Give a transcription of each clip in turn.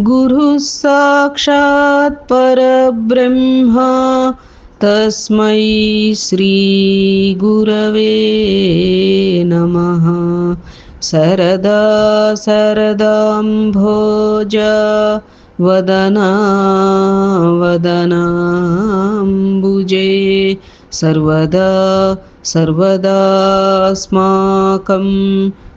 गुरुः साक्षात् परब्रह्म। तस्मै श्रीगुरवे नमः। सरदा सरदाम्भोज वदना वदनाम्बुजे। सर्वदा सर्वदास्माकं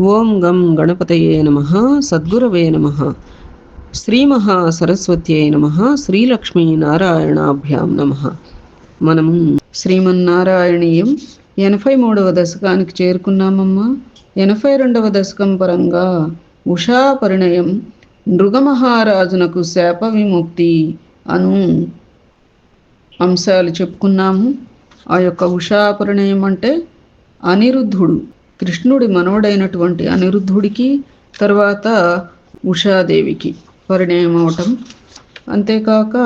ఓం గం గణపతయే నమ సద్గురవే నమ. శ్రీమహాసరస్వత్యై నమ శ్రీలక్ష్మీ నారాయణాభ్యాం నమ. మనము శ్రీమన్నారాయణీయం ఎనభై మూడవ దశకానికి చేరుకున్నామమ్మా. ఎనభై రెండవ దశకం పరంగా ఉషా పరిణయం నృగమహారాజునకు శాప విముక్తి అను అంశాలు చెప్పుకున్నాము. ఆ యొక్క ఉషా పరిణయం అంటే అనిరుద్ధుడు. కృష్ణుడి మనవడైనటువంటి అనిరుద్ధుడికి తర్వాత ఉషాదేవికి పరిణయం అవటం. అంతేకాక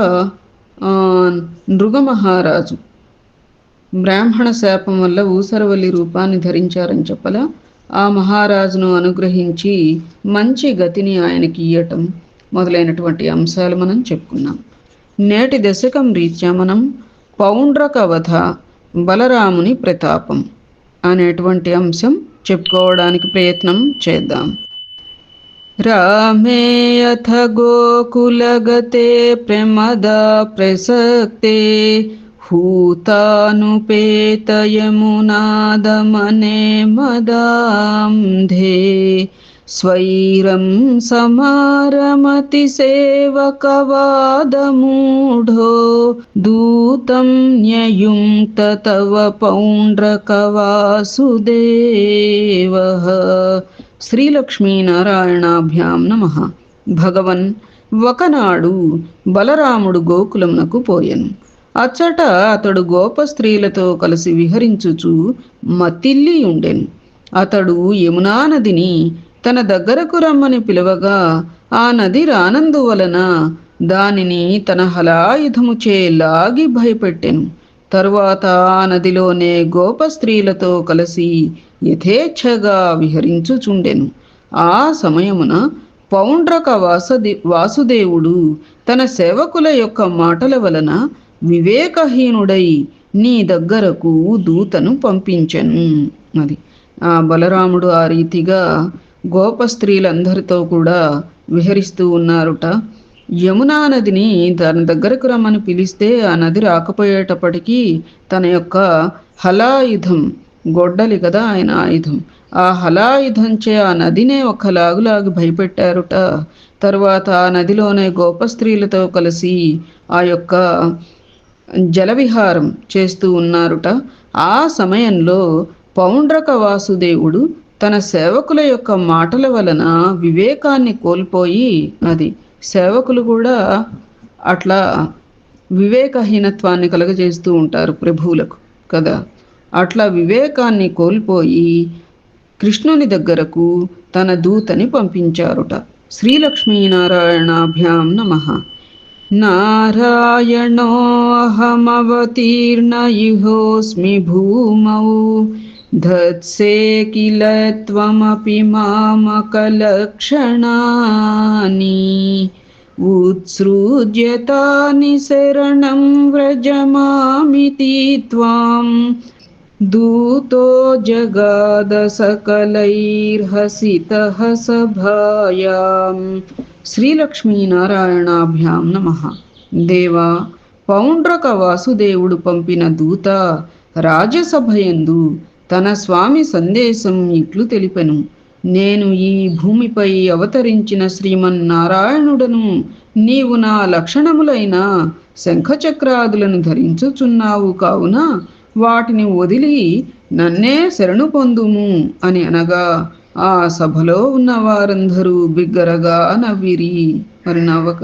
నృగమహారాజు బ్రాహ్మణ శాపం వల్ల ఊసరవల్లి రూపాన్ని ధరించారని చెప్పల? ఆ మహారాజును అనుగ్రహించి మంచి గతిని ఆయనకి ఇయ్యటం మొదలైనటువంటి అంశాలు మనం చెప్పుకున్నాం. నేటి దశకం రీత్యా మనం పౌండ్రకవధ బలరాముని ప్రతాపం. అనేటువంటి అంశం చెప్పుకోవడానికి ప్రయత్నం చేద్దాం. రామే అథ గోకులగతే ప్రమద ప్రసక్తే హూతానుపేతయమునాదమనే మదాంధే స్వైరం సమారమతి సేవకవాదమూఢో దూతం న్యయుంక్త తవ పౌండ్రకవాసుదేవ. శ్రీలక్ష్మీనారాయణాభ్యాం నమ. భగవన్ ఒకనాడు బలరాముడు గోకులమునకు పోయెను. అచ్చట అతడు గోప స్త్రీలతో కలిసి విహరించుచు మతిల్లి ఉండెను అతడు యమునా నదిని తన దగ్గరకు రమ్మని పిలువగా ఆ నది రానందువలన దానిని తన హలాయుధముచే లాగి భయపెట్టెను. తరువాత ఆ నదిలోనే గోప స్త్రీలతో కలిసి యథేచ్ఛగా విహరించుచుండెను. ఆ సమయమున పౌండ్రక వాసది వాసుదేవుడు తన సేవకుల యొక్క మాటల వలన వివేకహీనుడై నీ దగ్గరకు దూతను పంపించెను అది. ఆ బలరాముడు ఆ రీతిగా గోప స్త్రీలందరితో కూడా విహరిస్తూ ఉన్నారుట. యమునా నదిని తన దగ్గరకు రమ్మని పిలిస్తే ఆ నది రాకపోయేటప్పటికీ తన యొక్క హలాయుధం గొడ్డలి కదా ఆయన ఆయుధం. ఆ హలాయుధంచే ఆ నదినే ఒక లాగులాగి భయపెట్టారుట. తర్వాత ఆ నదిలోనే గోప స్త్రీలతో కలిసి ఆ యొక్క జలవిహారం చేస్తూ ఉన్నారుట. ఆ సమయంలో పౌండ్రక వాసుదేవుడు తన సేవకుల యొక్క మాటల వలన వివేకాన్ని కోల్పోయి అది సేవకులు కూడా అట్లా వివేకహీనత్వాన్ని కలగజేస్తూ ఉంటారు ప్రభువులకు కదా? అట్లా వివేకాన్ని కోల్పోయి కృష్ణుని దగ్గరకు తన దూతని పంపించారుట. శ్రీలక్ష్మీనారాయణాభ్యాం నమ. నారాయణోహమవతీర్ణ ఇహోస్మి భూమౌ. धत्से किल त्वमपि मामकलक्षणानि उत्सृज्यतानि शरणं व्रजमामिति त्वाम् दूतो जगादसकलैर्हसितः सभायाम् శ్రీలక్ష్మీనారాయణాభ్యాం నమ దేవా పౌండ్రక వాసుదేవుడు పంపిన దూత రాజసభయందు తన స్వామి సందేశం ఇట్లు తెలిపెను. నేను ఈ భూమిపై అవతరించిన శ్రీమన్నారాయణుడను నీవు నా లక్షణములైన శంఖచక్రాదులను ధరించుచున్నావు కావున వాటిని వదిలి నన్నే శరణు పొందుము అని అనగా ఆ సభలో ఉన్న వారందరూ బిగ్గరగా నవ్విరి. మరి నవ్వక?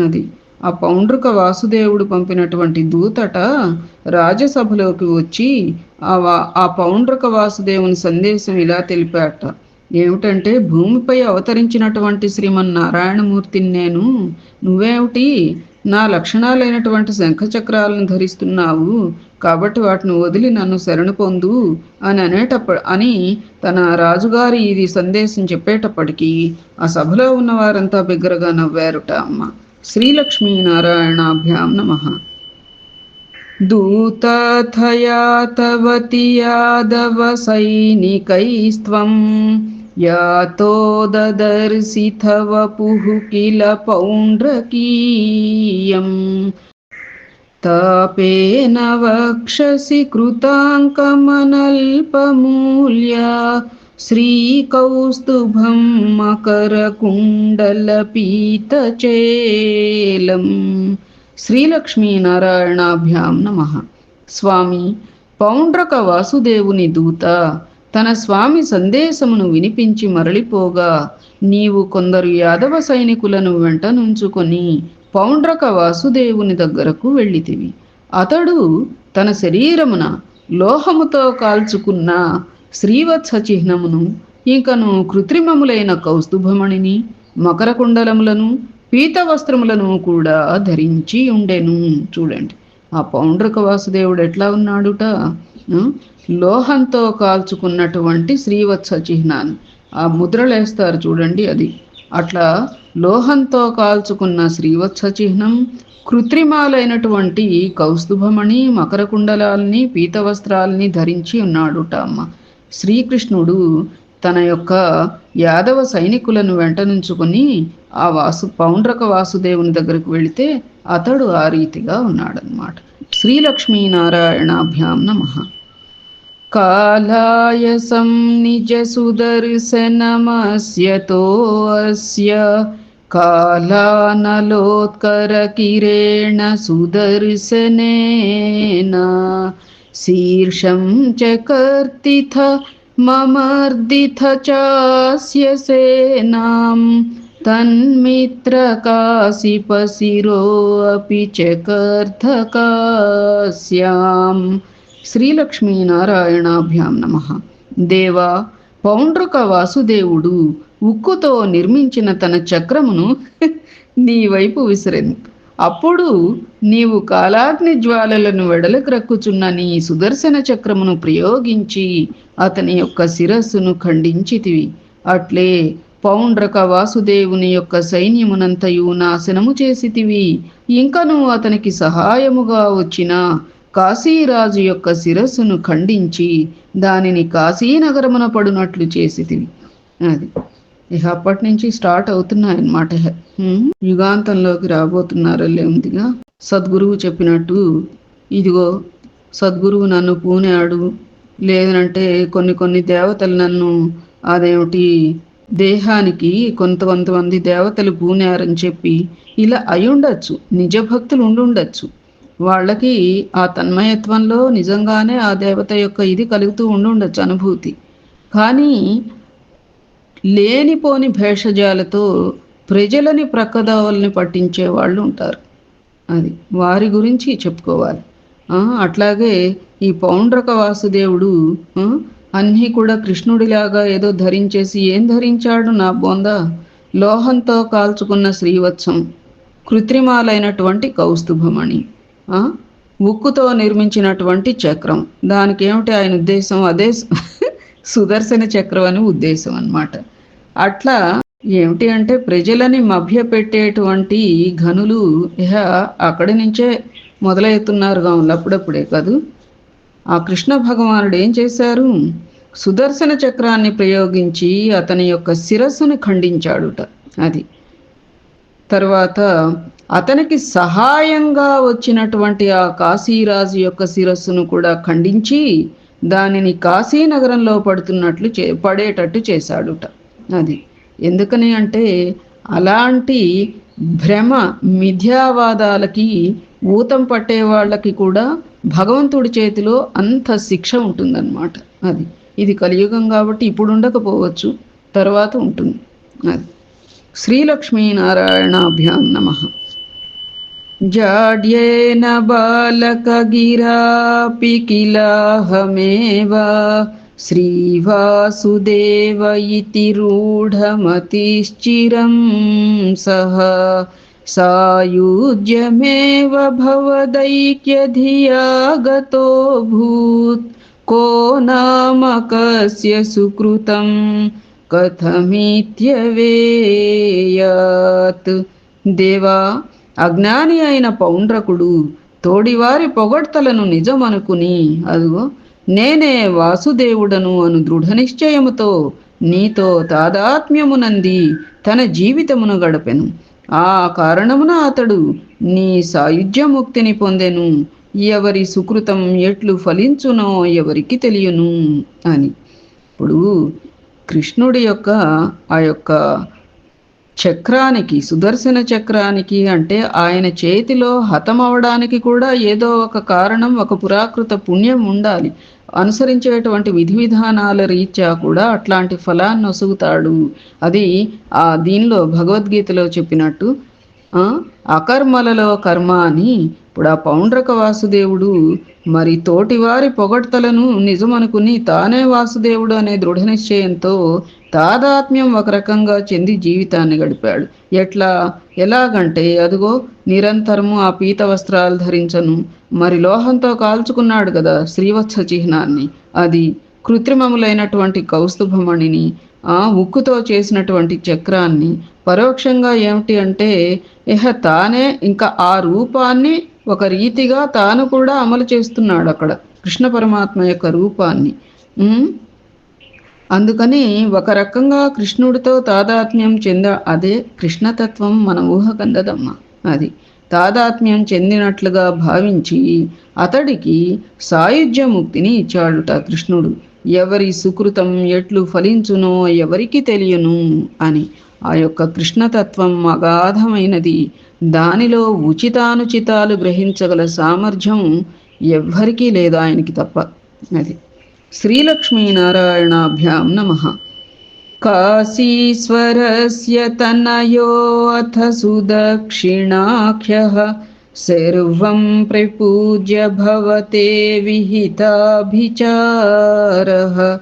అది. ఆ పౌండ్రుక వాసుదేవుడు పంపినటువంటి దూతట రాజసభలోకి వచ్చి ఆ ఆ వాసుదేవుని సందేశం ఇలా తెలిపాట. ఏమిటంటే భూమిపై అవతరించినటువంటి శ్రీమన్నారాయణమూర్తిని నేను నువ్వేమిటి? నా లక్షణాలైనటువంటి శంఖచక్రాలను ధరిస్తున్నావు కాబట్టి వాటిని వదిలి నన్ను శరణు పొందు అని అనేటప్పుడు అని తన రాజుగారి ఇది సందేశం చెప్పేటప్పటికీ ఆ సభలో ఉన్న వారంతా బిగ్గరగా నవ్వారుట అమ్మ. श्रीलक्ष्मीनारायणाभ्यां नमः। दूतथया तवति यादवसैनिकैस्त्वं यातो ददर्शि तव पुः किल पौण्ड्रकीयम् तापेन वक्षसि कृताङ्कमनल्पमूल्या श्रीकौस्तुभं मकरकुण्डलपीतचेलम् శ్రీలక్ష్మీనారాయణాభ్యాం నమ స్వామి పౌండ్రక వాసుదేవుని దూత తన స్వామి సందేశమును వినిపించి మరలిపోగా నీవు కొందరు యాదవ సైనికులను వెంట నుంచుకొని పౌండ్రక వాసుదేవుని దగ్గరకు వెళ్ళితివి అతడు తన శరీరమున లోహముతో కాల్చుకున్న శ్రీవత్స చిహ్నమును ఇంకను కృత్రిమములైన కౌస్తుభమణిని మకర కుండలములను పీత వస్త్రములను కూడా ధరించి ఉండెను. చూడండి ఆ పౌండ్రక వాసుదేవుడు ఎట్లా ఉన్నాడుట? లోహంతో కాల్చుకున్నటువంటి శ్రీవత్స చిహ్నాన్ని ఆ ముద్రలేస్తారు చూడండి అది. అట్లా లోహంతో కాల్చుకున్న శ్రీవత్స చిహ్నం కృత్రిమాలైనటువంటి కౌస్తుభమణి మకర కుండలాల్ని పీత ధరించి ఉన్నాడుట అమ్మ. శ్రీకృష్ణుడు తన యొక్క యాదవ సైనికులను వెంటనుంచుకొని ఆ వాసు పౌండ్రక వాసుదేవుని దగ్గరకు వెళితే అతడు ఆ రీతిగా ఉన్నాడనమాట శ్రీలక్ష్మీనారాయణాభ్యాం నమ. కాలాయ నిజ సుదర్శనమస్యతో అస్య కాలానలోత్కర కిరేణ సుదర్శనేనా शीर्षं च कर्तिथ ममर्दिथ चास्य सेनां तन्मित्रकाशिपशिरोऽपि च कर्धकास्याम् శ్రీలక్ష్మీనారాయణాభ్యాం నమ దేవా పౌండ్రక వాసుదేవుడు ఉక్కుతో నిర్మించిన తన చక్రమును నీ వైపు విసిరెను అప్పుడు నీవు కాలాగ్ని జ్వాలలను వెడలక్రక్కుచున్న నీ సుదర్శన చక్రమును ప్రయోగించి అతని యొక్క శిరస్సును ఖండించితివి. అట్లే పౌండ్రక వాసుదేవుని యొక్క సైన్యమునంతయు నాశనము చేసితివి. ఇంకను అతనికి సహాయముగా వచ్చిన కాశీరాజు యొక్క శిరస్సును ఖండించి దానిని కాశీనగరమున పడునట్లు చేసితివి. అది. ఇక అప్పటి నుంచి స్టార్ట్ అవుతున్నాయన్నమాట యుగాంతంలోకి రాబోతున్నారలే ఉందిగా సద్గురువు చెప్పినట్టు ఇదిగో సద్గురువు నన్ను పూనాడు. లేదంటే కొన్ని కొన్ని దేవతలు నన్ను అదేమిటి దేహానికి కొంత కొంతమంది దేవతలు పూనారని చెప్పి ఇలా అయ్యుండొచ్చు. నిజ భక్తులు ఉండుండొచ్చు. వాళ్ళకి ఆ తన్మయత్వంలో నిజంగానే ఆ దేవత యొక్క ఇది కలుగుతూ ఉండుండొచ్చు అనుభూతి. కానీ లేనిపోని భేషజాలతో ప్రజలని ప్రక్కదావల్ని పట్టించే వాళ్ళు ఉంటారు. అది వారి గురించి చెప్పుకోవాలి. అట్లాగే ఈ పౌండ్రక వాసుదేవుడు అన్నీ కూడా కృష్ణుడిలాగా ఏదో ధరించేసి ఏం ధరించాడు నా బొంద? లోహంతో కాల్చుకున్న శ్రీవత్సం కృత్రిమాలైనటువంటి కౌస్తుభమణి ఉక్కుతో నిర్మించినటువంటి చక్రం. దానికి ఏమిటి ఆయన ఉద్దేశం? అదే సుదర్శన చక్రం అని ఉద్దేశం అన్నమాట. అట్లా ఏమిటి అంటే ప్రజలని మభ్యపెట్టేటువంటి ఘనులు ఇహ అక్కడి నుంచే మొదలవుతున్నారు కావాలి అప్పుడప్పుడే కాదు? ఆ కృష్ణ భగవానుడు ఏం చేశారు? సుదర్శన చక్రాన్ని ప్రయోగించి అతని యొక్క శిరస్సును ఖండించాడుట అది. తర్వాత అతనికి సహాయంగా వచ్చినటువంటి ఆ కాశీరాజు యొక్క శిరస్సును కూడా ఖండించి దానిని కాశీనగరంలో పడుతున్నట్లు చే పడేటట్టు చేశాడుట. అది. ఎందుకని అంటే అలాంటి భ్రమ మిథ్యావాదాలకి ఊతం పట్టే వాళ్ళకి కూడా భగవంతుడి చేతిలో అంత శిక్ష ఉంటుందన్నమాట. అది. ఇది కలియుగం కాబట్టి ఇప్పుడు ఉండకపోవచ్చు తర్వాత ఉంటుంది. అది. శ్రీలక్ష్మీనారాయణాభ్యాం నమ. జాడ్యేన బాలకగిరాపి కిలాహమేవా శ్రీవాసుదేవ ఇతి రూఢమతిశ్చిరం సహ సాయుజ్యమేవ భవదైక్యధియా కో నామ సుకృతం కథమిత్యవేయాత్ దేవా అజ్ఞాని అయిన పౌండ్రకుడు తోడివారి పొగడ్తలను నిజమనుకుని అదుగో నేనే వాసుదేవుడను అను దృఢ నిశ్చయముతో నీతో తాదాత్మ్యమునంది తన జీవితమును గడపెను. ఆ కారణమున అతడు నీ సాయుధ్యముక్తిని పొందెను. ఎవరి సుకృతం ఎట్లు ఫలించునో ఎవరికి తెలియను అని. ఇప్పుడు కృష్ణుడి యొక్క ఆ యొక్క చక్రానికి సుదర్శన చక్రానికి అంటే ఆయన చేతిలో హతమవడానికి కూడా ఏదో ఒక కారణం ఒక పురాకృత పుణ్యం ఉండాలి. అనుసరించేటువంటి విధి విధానాల రీత్యా కూడా అట్లాంటి ఫలాన్ని ఒసుగుతాడు. అది ఆ దీనిలో భగవద్గీతలో చెప్పినట్టు అకర్మలలో కర్మ అని ఇప్పుడు ఆ పౌండ్రక వాసుదేవుడు మరి తోటివారి పొగడ్తలను నిజమనుకుని తానే వాసుదేవుడు అనే దృఢ నిశ్చయంతో తాదాత్మ్యం ఒక రకంగా చెంది జీవితాన్ని గడిపాడు. ఎట్లా? ఎలాగంటే అదిగో నిరంతరము ఆ పీత వస్త్రాలు ధరించను. మరి లోహంతో కాల్చుకున్నాడు కదా శ్రీవత్స చిహ్నాన్ని. అది కృత్రిమములైనటువంటి కౌస్తుభమణిని ఆ ఉక్కుతో చేసినటువంటి చక్రాన్ని పరోక్షంగా ఏమిటి అంటే ఇహ తానే ఇంకా ఆ రూపాన్ని ఒక రీతిగా తాను కూడా అమలు చేస్తున్నాడు అక్కడ కృష్ణ పరమాత్మ యొక్క రూపాన్ని. అందుకని ఒక రకంగా కృష్ణుడితో తాదాత్మ్యం చెంద అదే కృష్ణతత్వం మన ఊహకందదమ్మ. అది తాదాత్మ్యం చెందినట్లుగా భావించి అతడికి సాయుధ్య ముక్తిని ఇచ్చాడుట కృష్ణుడు. ఎవరి సుకృతం ఎట్లు ఫలించునో ఎవరికి తెలియను అని. ఆ యొక్క కృష్ణతత్వం అగాధమైనది. దానిలో ఉచితానుచితాలు గ్రహించగల సామర్థ్యం ఎవ్వరికీ లేదు ఆయనకి తప్ప. అది श्रीलक्ष्मीनारायणाभ्यां नमः। काशीश्वरस्य तनयोऽथ सुदक्षिणाख्यः, सर्वं प्रपूज्य भवते विहिताभिचारः।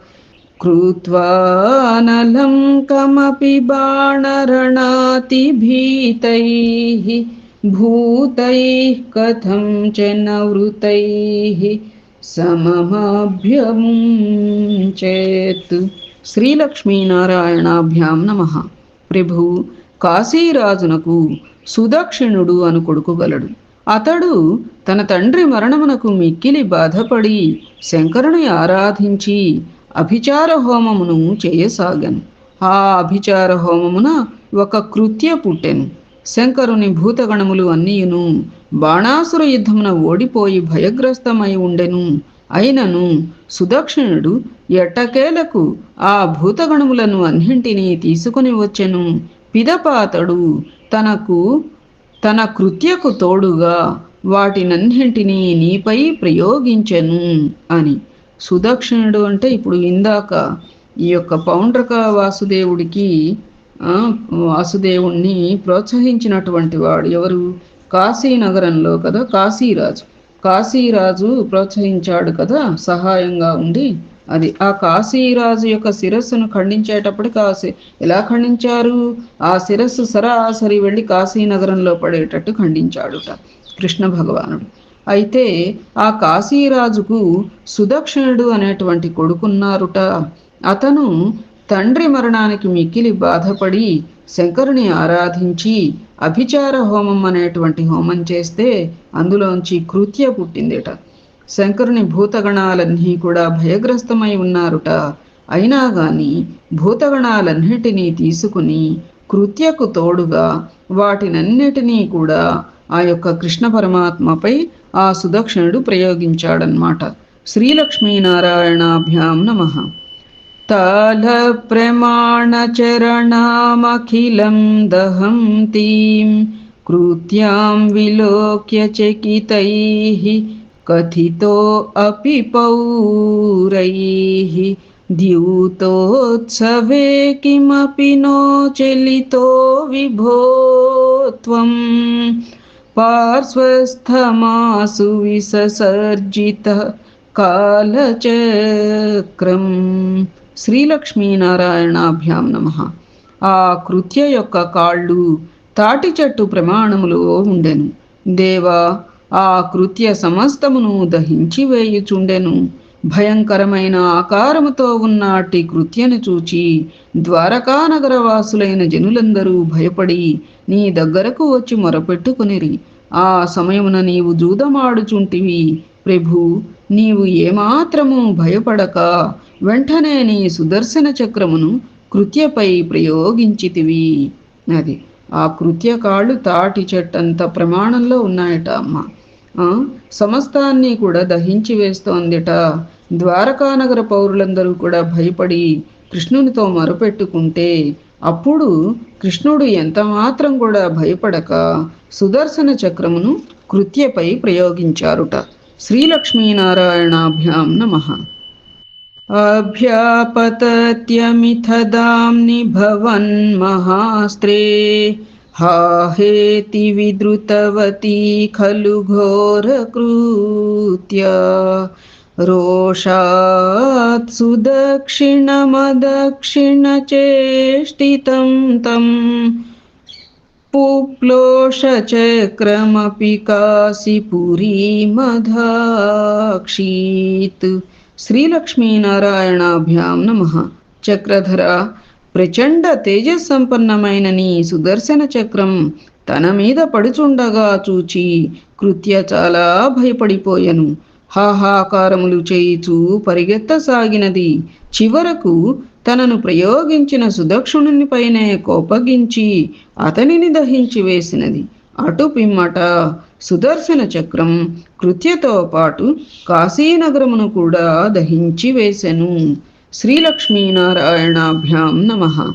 कृत्वानलं कमपि बाणरणातिभीतैः, भूतैः, कथं च नवृतैः। वृतैः సమమభ్యముంచేత్ శ్రీలక్ష్మీనారాయణాభ్యాం నమ. ప్రభు కాశీరాజునకు సుదక్షిణుడు అను కొడుకు గలడు. అతడు తన తండ్రి మరణమునకు మిక్కిలి బాధపడి శంకరుని ఆరాధించి అభిచార హోమమును చేయసాగాను. ఆ అభిచార హోమమున ఒక కృత్య పుట్టెను. శంకరుని భూతగణములు అన్నీయును. బాణాసుర యుద్ధమున ఓడిపోయి భయగ్రస్తమై ఉండెను. అయినను సుదక్షిణుడు ఎట్టకేలకు ఆ భూతగణములను అన్నింటినీ తీసుకుని వచ్చెను. పిదపాతడు తనకు తన కృత్యకు తోడుగా వాటినన్నింటినీ నీపై ప్రయోగించెను అని. సుదక్షిణుడు అంటే ఇప్పుడు ఇందాక ఈ యొక్క పౌండ్రక వాసుదేవుడికి వాసుదేవుణ్ణి ప్రోత్సహించినటువంటి వాడు ఎవరు? కాశీ నగరంలో కదా కాశీరాజు. కాశీరాజు ప్రోత్సహించాడు కదా సహాయంగా ఉండి. అది ఆ కాశీరాజు యొక్క శిరస్సును ఖండించేటప్పటికి ఆ ఎలా ఖండించారు? ఆ శిరస్సు సరాసరి వెళ్ళి కాశీ నగరంలో పడేటట్టు ఖండించాడుట కృష్ణ భగవానుడు. అయితే ఆ కాశీరాజుకు సుదక్షిణుడు అనేటువంటి కొడుకున్నారుట. అతను తండ్రి మరణానికి మిక్కిలి బాధపడి శంకరుని ఆరాధించి అభిచార హోమం అనేటువంటి హోమం చేస్తే అందులోంచి కృత్య పుట్టిందిట. శంకరుని భూతగణాలన్నీ కూడా భయగ్రస్తమై ఉన్నారుట. అయినా గాని భూతగణాలన్నిటినీ తీసుకుని కృత్యకు తోడుగా వాటినన్నిటినీ కూడా ఆ యొక్క కృష్ణ పరమాత్మపై ఆ సుదక్షిణుడు ప్రయోగించాడనమాట. శ్రీలక్ష్మీనారాయణాభ్యాం నమ. तालप्रमाणचरणामखिलं दहन्तीं कृत्यां विलोक्य चकितैः, कथितोऽपि पौरैः। द्यूतोत्सवे किमपि नो चलितो विभो त्वं। पार्श्वस्थमासु विससर्जितः कालचक्रम्। శ్రీలక్ష్మీనారాయణాభ్యాం నమ. ఆ కృత్య యొక్క కాళ్ళు తాటి చెట్టు ప్రమాణములో ఉండెను. దేవా ఆ కృత్య సమస్తమును దహించి వేయుచుండెను. భయంకరమైన ఆకారముతో ఉన్నాటి కృత్యను చూచి ద్వారకానగర వాసులైన జనులందరూ భయపడి నీ దగ్గరకు వచ్చి మొరపెట్టుకునిరి. ఆ సమయమున నీవు జూదమాడుచుంటివి. ప్రభు నీవు ఏమాత్రము భయపడక. వెంటనే నీ సుదర్శన చక్రమును కృత్యపై ప్రయోగించితివి. అది. ఆ కృత్య కాళ్ళు తాటి చెట్టంత ప్రమాణంలో ఉన్నాయట అమ్మ. సమస్తాన్ని కూడా దహించి వేస్తోందిట. ద్వారకానగర పౌరులందరూ కూడా భయపడి కృష్ణునితో మరుపెట్టుకుంటే అప్పుడు కృష్ణుడు ఎంత మాత్రం కూడా భయపడక సుదర్శన చక్రమును కృత్యపై ప్రయోగించారుట. శ్రీలక్ష్మీనారాయణాభ్యాం నమ. अभ्यापतत्यमिथदाम्नि भवन्महास्त्रे हाहेति विद्रुतवती खलु घोरकृत्या। रोषात् सुदक्षिणमदक्षिणचेष्टितं तं। पुप्लोषचक्रमपि काशीपुरीमधाक्षीत्। శ్రీలక్ష్మీనారాయణాభ్యాం నమ. చక్రధర ప్రచండ తేజస్సంపన్నమైన నీ సుదర్శన చక్రం తన మీద పడుచుండగా చూచి కృత్య చాలా భయపడిపోయను. హాహాకారములు చేయిచూ పరిగెత్తసాగినది చివరకు తనను ప్రయోగించిన సుదక్షుణుని పైనే కోపగించి అతనిని దహించి వేసినది. అటు పిమ్మట సుదర్శన చక్రం కృత్యతో పాటు కాశీనగరమును కూడా దహించి వేశను శ్రీలక్ష్మీనారాయణాభ్యాం నమ.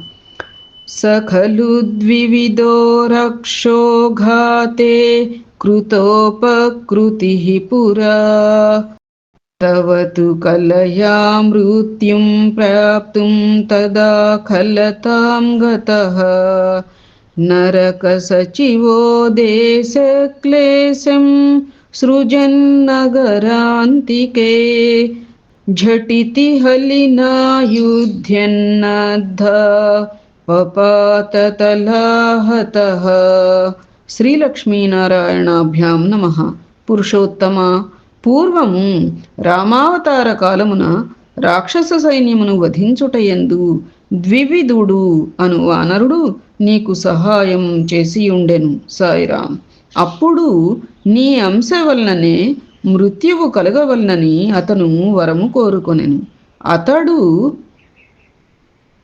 స ఖలు ద్వివిధో రక్షోఘాతే కృతోపకృతి పురా. తవ తు కలయా మృత్యుం ప్రాప్తుం తదా ఖలతాం గతః. నరక సచివో దేశక్లేశం సృజన్నగరాంతికే झटिति हलिना युध्यन्नद्ध పపాతతలాహతః శ్రీలక్ష్మీనారాయణాభ్యాం నమ పురుషోత్తమ పూర్వము రామావతార కాలమున రాక్షస సైన్యమును వధించుటయందు ద్వివిధుడు అను వానరుడు నీకు సహాయం చేసి ఉండెను సాయిరాం. అప్పుడు నీ అంశ వలననే మృత్యువు కలగవలనని అతను వరము కోరుకొనెను. అతడు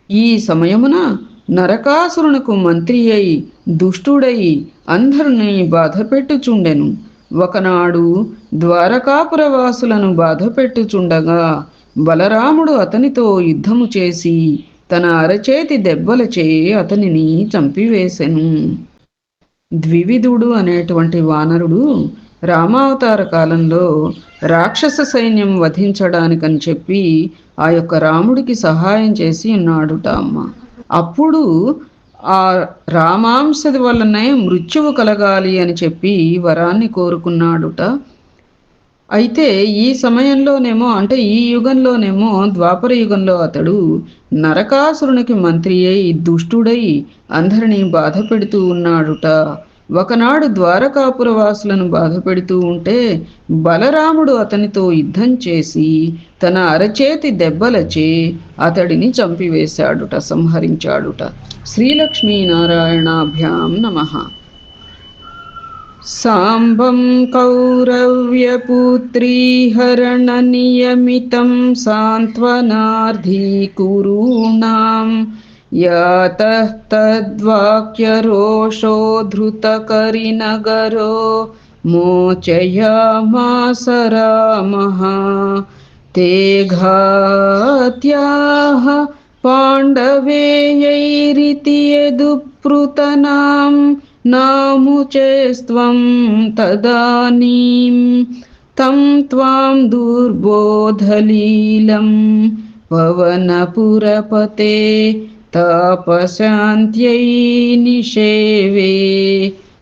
ఈ సమయమున నరకాసురునకు మంత్రి అయి దుష్టుడై అందరినీ బాధపెట్టుచుండెను ఒకనాడు ద్వారకాపురవాసులను బాధపెట్టుచుండగా బలరాముడు అతనితో యుద్ధము చేసి తన అరచేతి దెబ్బలచే అతనిని చంపివేశెను ద్వివిధుడు అనేటువంటి వానరుడు రామావతార కాలంలో రాక్షస సైన్యం వధించడానికని చెప్పి ఆ యొక్క రాముడికి సహాయం చేసి ఉన్నాడుట అమ్మ. అప్పుడు ఆ రామాంసది వల్లనే మృత్యువు కలగాలి అని చెప్పి వరాన్ని కోరుకున్నాడుట. అయితే ఈ సమయంలోనేమో అంటే ఈ యుగంలోనేమో ద్వాపర యుగంలో అతడు నరకాసురునికి మంత్రి అయి దుష్టుడై అందరినీ బాధ పెడుతూ ఉన్నాడుట. ఒకనాడు ద్వారకాపుర వాసులను బాధ పెడుతూ ఉంటే బలరాముడు అతనితో యుద్ధం చేసి తన అరచేతి దెబ్బలచే అతడిని చంపివేశాడుట సంహరించాడుట. శ్రీలక్ష్మీనారాయణాభ్యాం నమః. साम्बं कौरव्यपुत्रीहरणनियमितं सान्त्वनार्धीकुरूणां यातः तद्वाक्यरोषो धृतकरिनगरो मोचयामास रामः। ते घात्याः पाण्डवेयैरिति यदुप्रुतनाम् नामुचेस्त्वं तदानीं तं त्वां दुर्बोधलीलं पवनपुरपते तापशान्त्यै निषेवे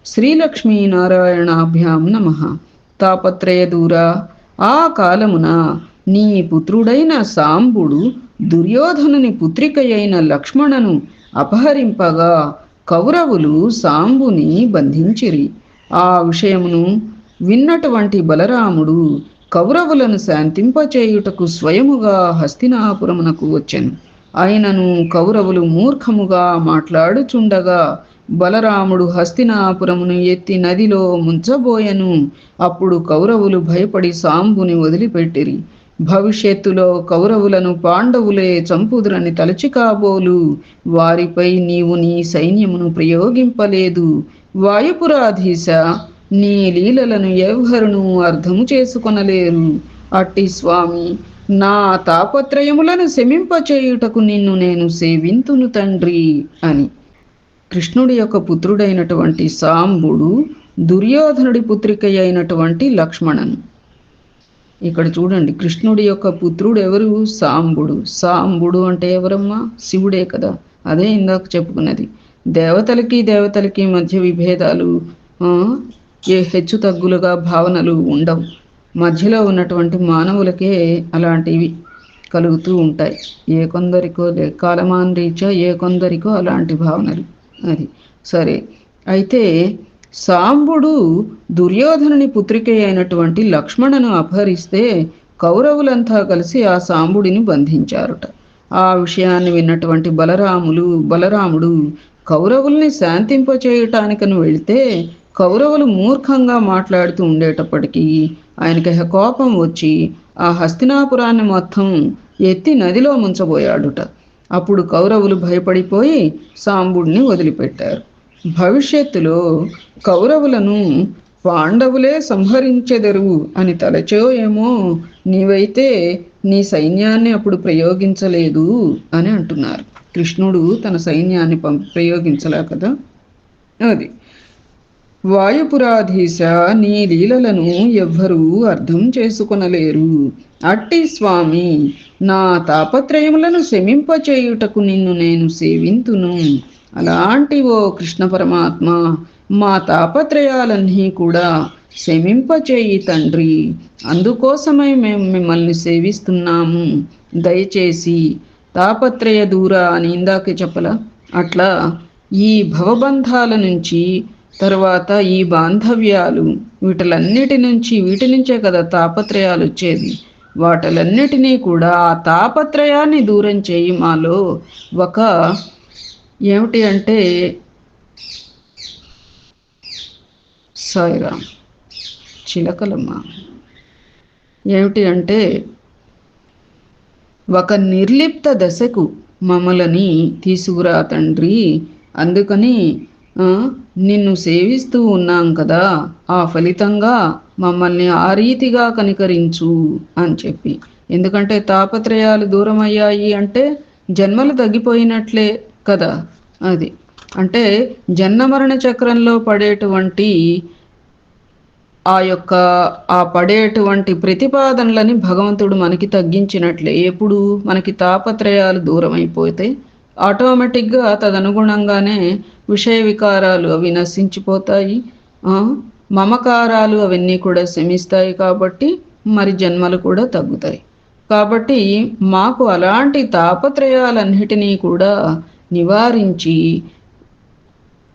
శ్రీలక్ష్మీనారాయణాభ్యాం నమ తాపత్రయ దూరా ఆ కాలమున నీ పుత్రుడైన సాంబుడు దుర్యోధనుని పుత్రికయైన లక్ష్మణను అపహరింపగా కౌరవులు సాంబుని బంధించిరి. ఆ విషయమును విన్నటువంటి బలరాముడు కౌరవులను శాంతింపచేయుటకు స్వయముగా హస్తినాపురమునకు వచ్చెను. ఆయనను కౌరవులు మూర్ఖముగా మాట్లాడుచుండగా బలరాముడు హస్తినాపురమును ఎత్తి నదిలో ముంచబోయెను. అప్పుడు కౌరవులు భయపడి సాంబుని వదిలిపెట్టిరి. భవిష్యత్తులో కౌరవులను పాండవులే చంపుదురని తలచి కాబోలు. వారిపై నీవు నీ సైన్యమును ప్రయోగింపలేదు. వాయుపురాధీశ నీ లీలలను ఎవ్వరును అర్థము చేసుకొనలేరు. అట్టి స్వామి నా తాపత్రయములను శమింపచేయుటకు నిన్ను నేను సేవింతును తండ్రి అని. కృష్ణుడి యొక్క పుత్రుడైనటువంటి సాంబుడు దుర్యోధనుడి పుత్రిక అయినటువంటి లక్ష్మణను. ఇక్కడ చూడండి కృష్ణుడి యొక్క పుత్రుడు ఎవరు? సాంబుడు. సాంబుడు అంటే ఎవరమ్మా? శివుడే కదా. అదే ఇందాక చెప్పుకున్నది. దేవతలకి దేవతలకి మధ్య విభేదాలు ఏ హెచ్చు తగ్గులుగా భావనలు ఉండవు. మధ్యలో ఉన్నటువంటి మానవులకే అలాంటివి కలుగుతూ ఉంటాయి. ఏ కొందరికో లే- కాలమాన రీత్యా ఏ కొందరికో అలాంటి భావనలు. అది సరే. అయితే సాంబుడు దుర్యోధనుని పుత్రిక అయినటువంటి లక్ష్మణను అపహరిస్తే కౌరవులంతా కలిసి ఆ సాంబుడిని బంధించారుట. ఆ విషయాన్ని విన్నటువంటి బలరాములు బలరాముడు కౌరవుల్ని శాంతింపచేయటానికని వెళితే కౌరవులు మూర్ఖంగా మాట్లాడుతూ ఉండేటప్పటికీ ఆయనకి కోపం వచ్చి ఆ హస్తినాపురాన్ని మొత్తం ఎత్తి నదిలో ముంచబోయాడుట. అప్పుడు కౌరవులు భయపడిపోయి సాంబుడిని వదిలిపెట్టారు. భవిష్యత్తులో కౌరవులను పాండవులే సంహరించెదరు అని తలచో ఏమో నీవైతే నీ సైన్యాన్ని అప్పుడు ప్రయోగించలేదు అని అంటున్నారు. కృష్ణుడు తన సైన్యాన్ని పం ప్రయోగించలే కదా? అది. వాయుపురాధీశ నీ లీలలను ఎవ్వరూ అర్థం చేసుకొనలేరు. అట్టి స్వామి నా తాపత్రయములను శమింపచేయుటకు నిన్ను నేను సేవింతును. అలాంటి ఓ కృష్ణ పరమాత్మ మా తాపత్రయాలన్నీ కూడా శమింపచేయి తండ్రి. అందుకోసమై మేము మిమ్మల్ని సేవిస్తున్నాము. దయచేసి తాపత్రయ దూర అని ఇందాకే చెప్పలా? అట్లా ఈ భవబంధాల నుంచి తర్వాత ఈ బాంధవ్యాలు వీటిలన్నిటి నుంచి వీటి నుంచే కదా తాపత్రయాలు వచ్చేది. వాటలన్నిటినీ కూడా ఆ తాపత్రయాన్ని దూరం చేయి మాలో ఒక ఏమిటి అంటే సాయిరామ్ చిలకలమ్మ. ఏమిటి అంటే ఒక నిర్లిప్త దశకు మమ్మలని తీసుకురా తండ్రి. అందుకని నిన్ను సేవిస్తూ ఉన్నాం కదా ఆ ఫలితంగా మమ్మల్ని ఆ రీతిగా కనికరించు అని చెప్పి. ఎందుకంటే తాపత్రయాలు దూరం అయ్యాయి అంటే జన్మలు తగ్గిపోయినట్లే. కదా? అది. అంటే జన్మరణ చక్రంలో పడేటువంటి ఆ యొక్క ఆ పడేటువంటి ప్రతిపాదనలని భగవంతుడు మనకి తగ్గించినట్లే. ఎప్పుడు? మనకి తాపత్రయాలు దూరం అయిపోతే ఆటోమేటిక్గా తదనుగుణంగానే విషయ వికారాలు అవి నశించిపోతాయి. మమకారాలు అవన్నీ కూడా శమిస్తాయి కాబట్టి మరి జన్మలు కూడా తగ్గుతాయి. కాబట్టి మాకు అలాంటి తాపత్రయాలన్నిటినీ కూడా నివారించి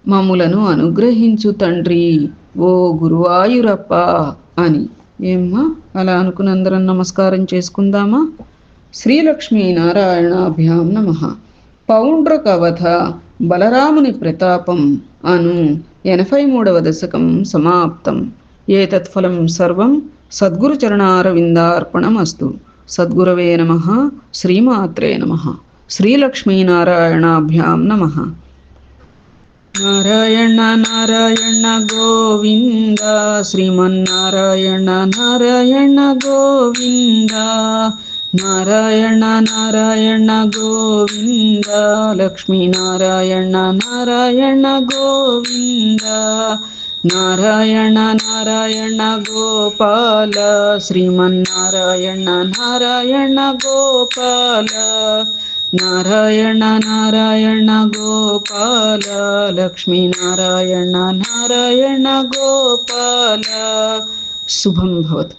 మమ్ములను అనుగ్రహించు తండ్రి. ఓ గురువాయురప్ప అని. ఏమ్మా అలా అనుకుని అందరం నమస్కారం చేసుకుందామా? శ్రీలక్ష్మీ నారాయణాభ్యాం నమ. పౌండ్రకవధ బలరాముని ప్రతాపం అను ఎనభై మూడవ దశకం సమాప్తం. ఏతత్ఫలం సర్వం సద్గురు చరణారవిందార్పణమస్తు. సద్గురవే నమ శ్రీమాత్రే నమ. श्रीलक्ष्मीनारायणाभ्यां नमः। नारायण नारायण, गोविन्द। श्रीमन्नारायण, नारायण, गोविन्द। नारायण नारायण, गोविन्द। लक्ष्मीनारायण, नारायण, गोविन्द। नारायण नारायण, गोपाल। श्रीमन्नारायण, नारायण, गोपाल। ನಾರಾಯಣ ನಾರಾಯಣ ಗೋಪಾಲ ಲಕ್ಷ್ಮೀ ನಾರಾಯಣ ನಾರಾಯಣ ಗೋಪಾಲ ಶುಭಂ ಭವತ್